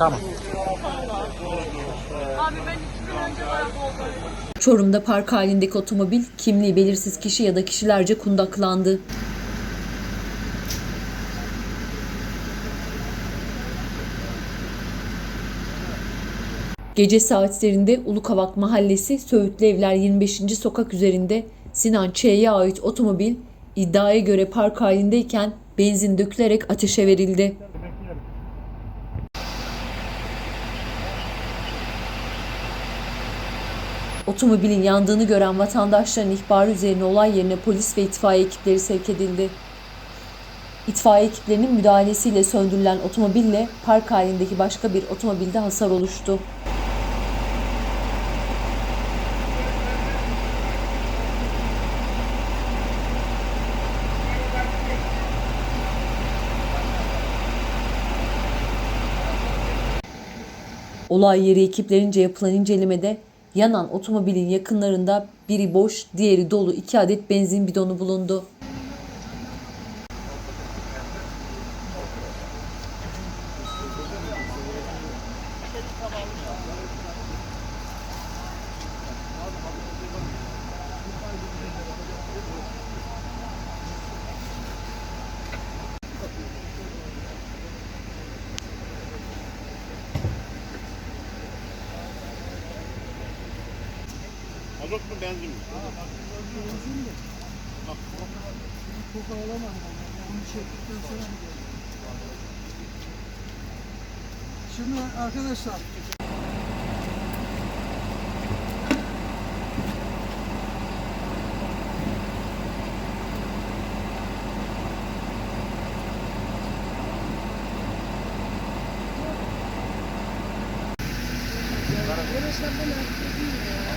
Tamam. Abi ben iki gün önce. Çorum'da park halindeki otomobil kimliği belirsiz kişi ya da kişilerce kundaklandı. Gece saatlerinde Ulukavak Mahallesi Söğütlü Evler 25. sokak üzerinde Sinan Ç'ye ait otomobil iddiaya göre park halindeyken benzin dökülerek ateşe verildi. Otomobilin yandığını gören vatandaşların ihbarı üzerine olay yerine polis ve itfaiye ekipleri sevk edildi. İtfaiye ekiplerinin müdahalesiyle söndürülen otomobille park halindeki başka bir otomobilde hasar oluştu. Olay yeri ekiplerince yapılan incelemede yanan otomobilin yakınlarında biri boş, diğeri dolu iki adet benzin bidonu bulundu. Mazot mu benzin mi? Çok ağlamadım ama onu çektikten sonra Şimdi arkadaşlar Yarışlardan artık